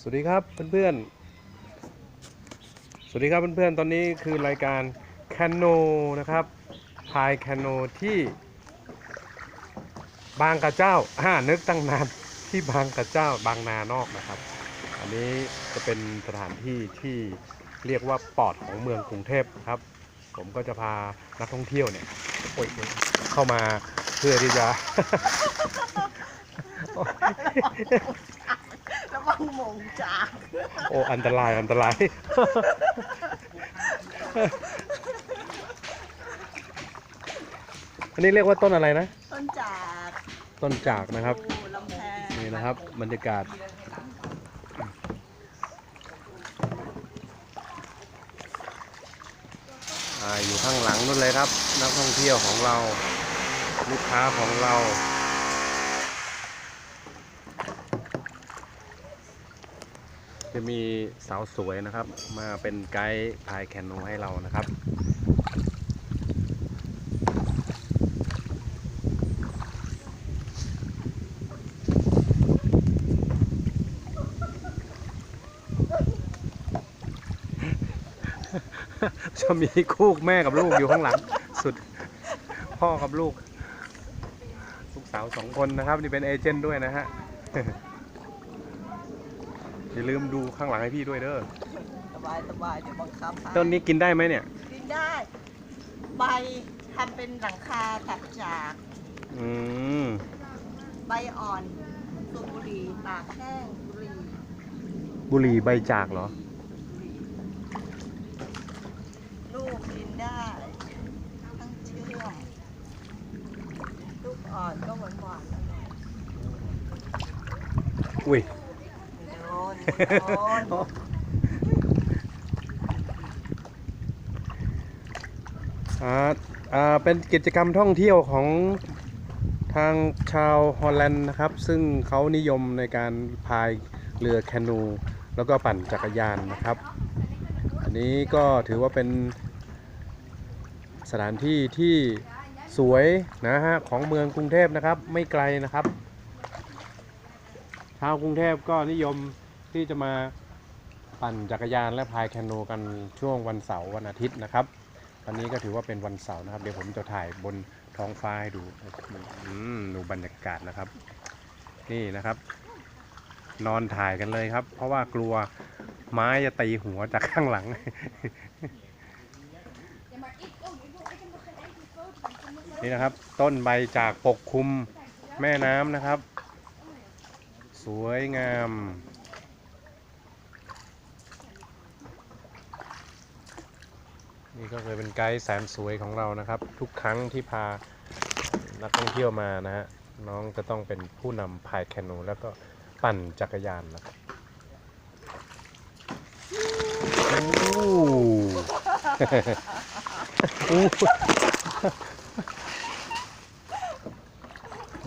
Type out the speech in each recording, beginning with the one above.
สวัสดีครับเพื่อนๆ สวัสดีครับเพื่อนๆ ตอนนี้คือรายการแคนโนนะครับ พายแคนโนที่บางกระเจ้าฮ่านึกตั้งนานที่บางกระเจ้าบางนานอกนะครับ อันนี้จะเป็นสถานที่ที่เรียกว่าปอดของเมืองกรุงเทพครับ ผมก็จะพานักท่องเที่ยวเนี่ยยเข้ามาเพื่อที่จะ มงจาก โอ้อันตรายอันตราย อันนี้เรียกว่าต้นอะไรนะ ต้นจากต้นจากนะครับดูลำแพงนี่นะครับ บรรยากาศ อ่าอยู่ข้างหลังนู่นเลยครับ นักท่องเที่ยวของเรา ลูกค้าของเรา จะมีสาวสวยนะครับ มาเป็นไกด์พายแคนูให้เรานะครับ จะมีคู่แม่กับลูกอยู่ข้างหลัง สุดพ่อกับลูก ลูกสาวสองคนนะครับ นี่เป็นเอเจนต์ด้วยนะฮะ อย่าลืมดูข้างหลังให้พี่ด้วยเด้อสบายสบายเดี๋ยวบังคับให้ต้นนี้กินได้ไหมเนี่ย กินได้ ใบทำเป็นหลังคาตัดจาก อืมใบอ่อนสูบบุหรี่ตากแห้งบุหรี่บุหรี่ใบจากเหรอ ลูกกินได้ ทั้งเชื่อมลูกอ่อนก็หวานหวานๆแล้วเนอะอุ้ย อ่าอ่าเป็นกิจกรรมท่องเที่ยวของทางชาวฮอลแลนด์นะครับ ซึ่งเขานิยมในการพายเรือแคนู แล้วก็ปั่นจักรยานนะครับ อันนี้ก็ถือว่าเป็นสถานที่ที่สวยนะฮะของเมืองกรุงเทพนะครับไม่ไกลนะครับชาวกรุงเทพก็นิยม ที่จะมาปั่นจักรยานและพายแคนูกันช่วงวันเสาร์วันอาทิตย์นะครับวันนี้ก็ถือว่าเป็นวันเสาร์นะครับ เดี๋ยวผมจะถ่ายบนท้องฟ้าให้ดูดูบรรยากาศนะครับ นี่นะครับ นอนถ่ายกันเลยครับ เพราะว่ากลัวไม้จะตีหัวจากข้างหลังนี่นะครับ ต้นใบจากปกคลุมแม่น้ำนะครับ สวยงาม นี่ก็เคยเป็นไกด์แสนสวยของเรานะครับ ทุกครั้งที่พานักท่องเที่ยวมานะฮะน้องจะต้องเป็นผู้นำพายแคนูแล้วก็ปั่นจักรยานนะครับอ้โอ้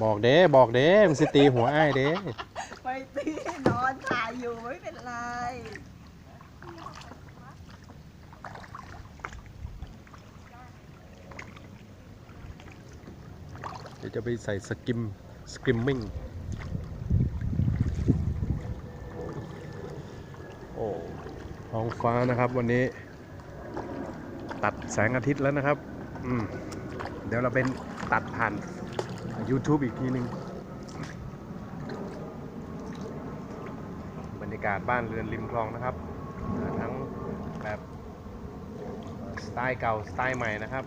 บอกเด้บอกเด้มันสิตีหัวอ้ายเด้ ไม่ตีนอนถ่ายอยู่ไม่เป็นไร เดี๋ยวจะ ไปใส่สกิมสกิมมิ่งโอ้ท้องฟ้านะครับวันนี้ ตัดแสงอาทิตย์แล้วนะครับ อืม เดี๋ยวเราเป็นตัดผ่าน YouTube อีกทีหนึ่งบรรยากาศบ้านเรือนริมคลองนะครับ ทั้งแบบสไตล์เก่า สไตล์ใหม่นะครับ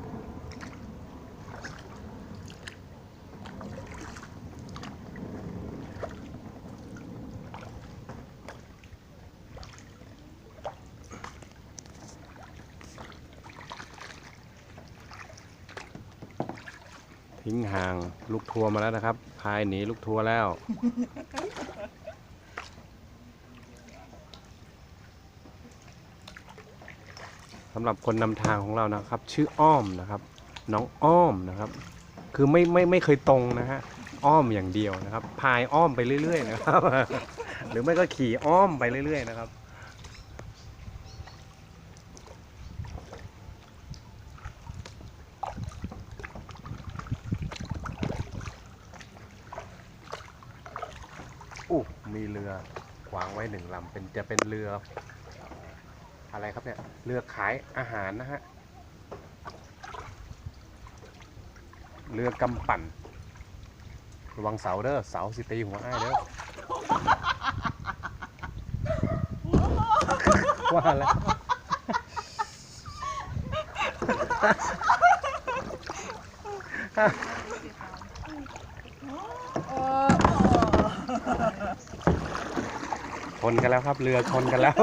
ทิ้งห่างลูกทัวร์มาแล้วนะครับ พายหนีลูกทัวร์แล้ว สำหรับคนนำทางของเรานะครับ ชื่ออ้อมนะครับ น้องอ้อมนะครับ คือไม่ไม่ไม่เคยตรงนะฮะ อ้อมอย่างเดียวนะครับ พายอ้อมไปเรื่อย ๆ นะครับ หรือไม่ก็ขี่อ้อมไปเรื่อย ๆ นะครับ อู้มีเรือวางไว้หนึ่งลำเป็นจะเป็นเรือ อะไรครับเนี่ย เรือขายอาหารนะฮะ เรือกำปั่น ระวังเสาเด้อ เสาสิตีหัวอ้ายเด้อ ว่าแล้วช นกันแล้วครับ เรือชนกันแล้ว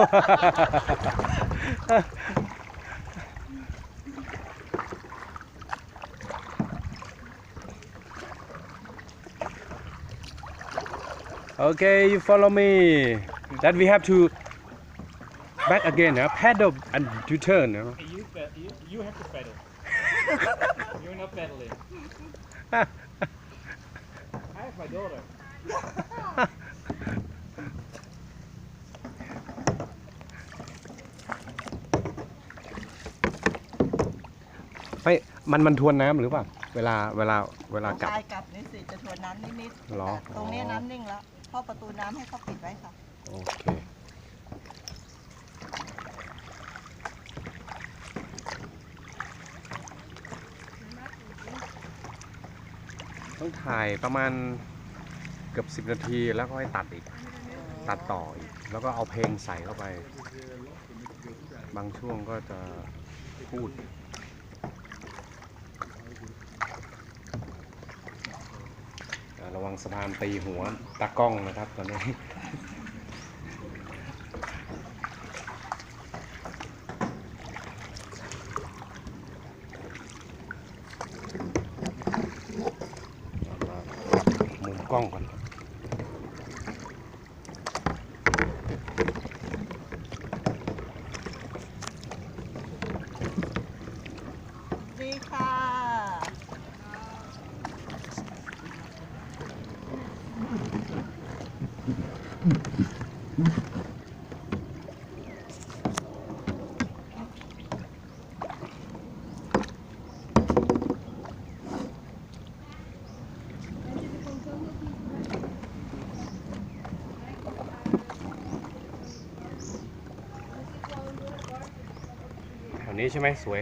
okay you follow me that we have to back again uh, paddle and to turn you know. You, pe- you, you have to pedal. You're not pedaling. I have my daughter. ไม่มันมันทวนน้ำหรือเปล่า เวลาเวลาเวลากลับพายกลับนี่สิจะทวนน้ำนิดๆเหรอ แต่ตรงนี้น้ำนิ่งแล้วเพราะประตูน้ำให้เขาปิดไว้ค่ะ โอเค ต้องถ่ายประมาณเกือบ 10 นาทีแล้วก็ให้ตัดอีก ตัดต่ออีก แล้วก็เอาเพลงใส่เข้าไป บางช่วงก็จะพูด อ่าระวังสะพานตีหัวตากล้องนะครับตอนนี้ มุมกล้องก่อน ดีค่ะ แถว นี้ใช่ไหมสวย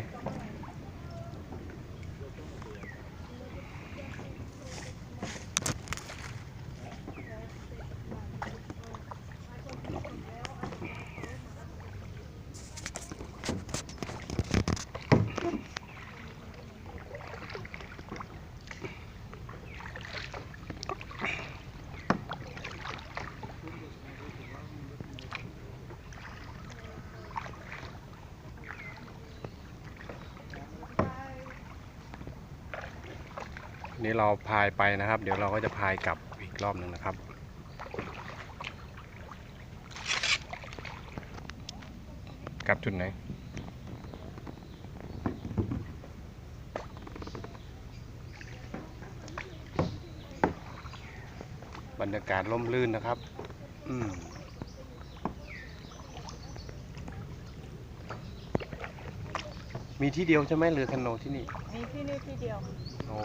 นี่เราพายไปนะครับ เดี๋ยวเราก็จะพายกลับอีกรอบหนึ่งนะครับ กลับจุดไหนบรรยากาศร่มรื่นนะครับ อืมมีที่เดียวใช่ไหมเรือแคโนที่นี่ มีที่นี่ที่เดียว โอ้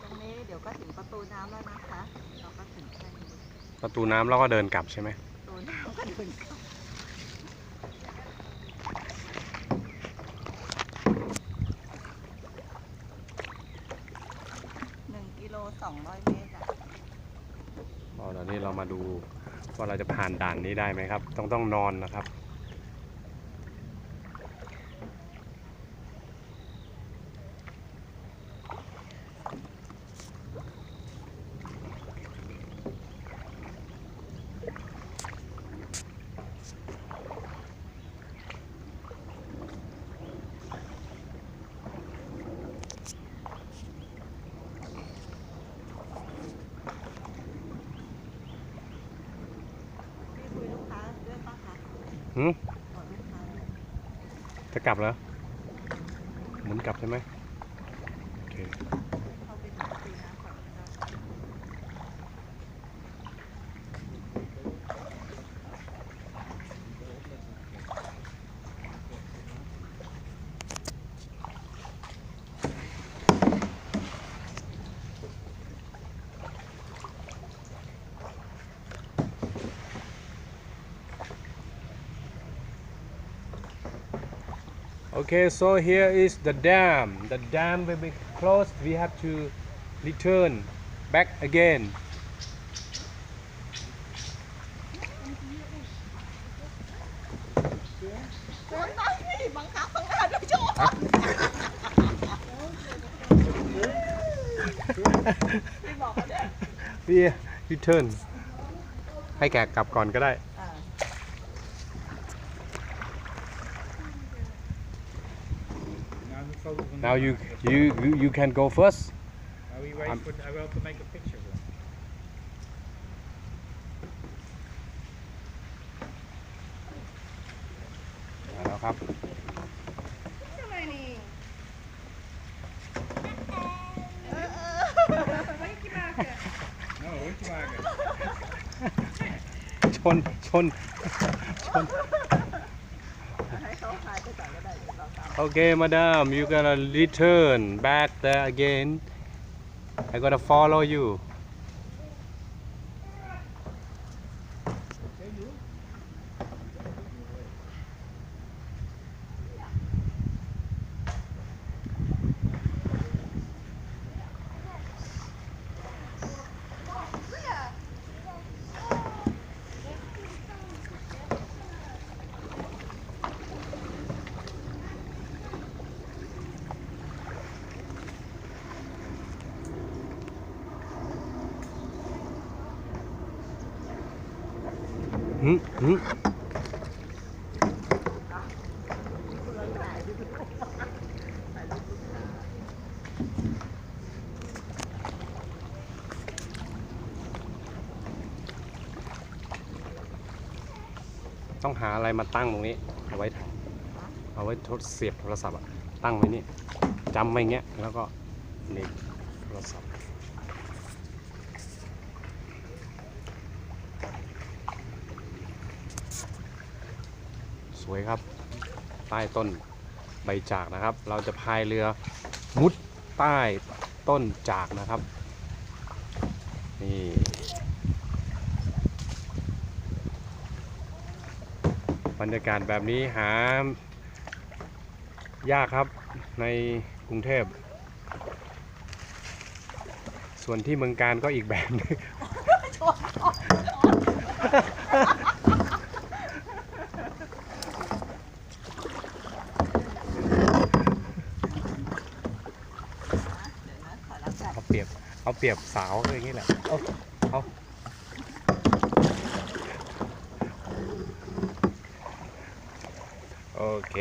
ตรงนี้เดี๋ยวก็ถึงประตูน้ำแล้วนะคะ เราก็ถึงแค่นี้ ประตูน้ำเราก็เดินกลับใช่ไหมประตูน้ำก็ถึงเข้าหนึ่งกิโลสองร้อยเมตรอะอ๋อตอนนี้เรามาดูว่าเราจะผ่านด่านนี้ได้ไหมครับ ต้องต้องนอนนะครับ พี่คุยลูกค้าด้วยปะคะ หืม บอกลูกค้าด้วย จะกลับแล้วหมุนกลับใช่ไหมโอเค เข้าไปถึงประตูน้ำก่อนก็ได้ โ Okay, so here is the dam. The dam will be closed. We have to return back again. โดนได้สิบังคับข้างหน้าด้วยโชว์พี่บอกเขาด้วย We return. ให้แกกลับก่อนก็ได้ อ่า Now we focus on Now the you market. you you, you can go first. Now we wait I'm- for I will to make a picture of them. มาแล้วครับทำไมนี่ No, Rundwagen. ชนช Okay, madam, you're gonna return back there again. I gonna follow you. ต้องหาอะไรมาตั้งตรงนี้ เอาไว้เอาไว้ทดเสียบโทรศัพท์อะตั้งไว้นี่จำไว้เงี้ยแล้วก็เนี่โทรศัพท์ วยครับ ใต้ต้นใบจากนะครับ เราจะพายเรือมุดใต้ต้นจากนะครับ นี่บรรยากาศแบบนี้หายากครับในกรุงเทพ ส่วนที่เมืองการก็อีกแบบหนึง เดี๋ยวนะขอรับแบบ เอาเปรียบ เอาเปรียบสาวก็อย่างนี้แหละเอาเอาโอเค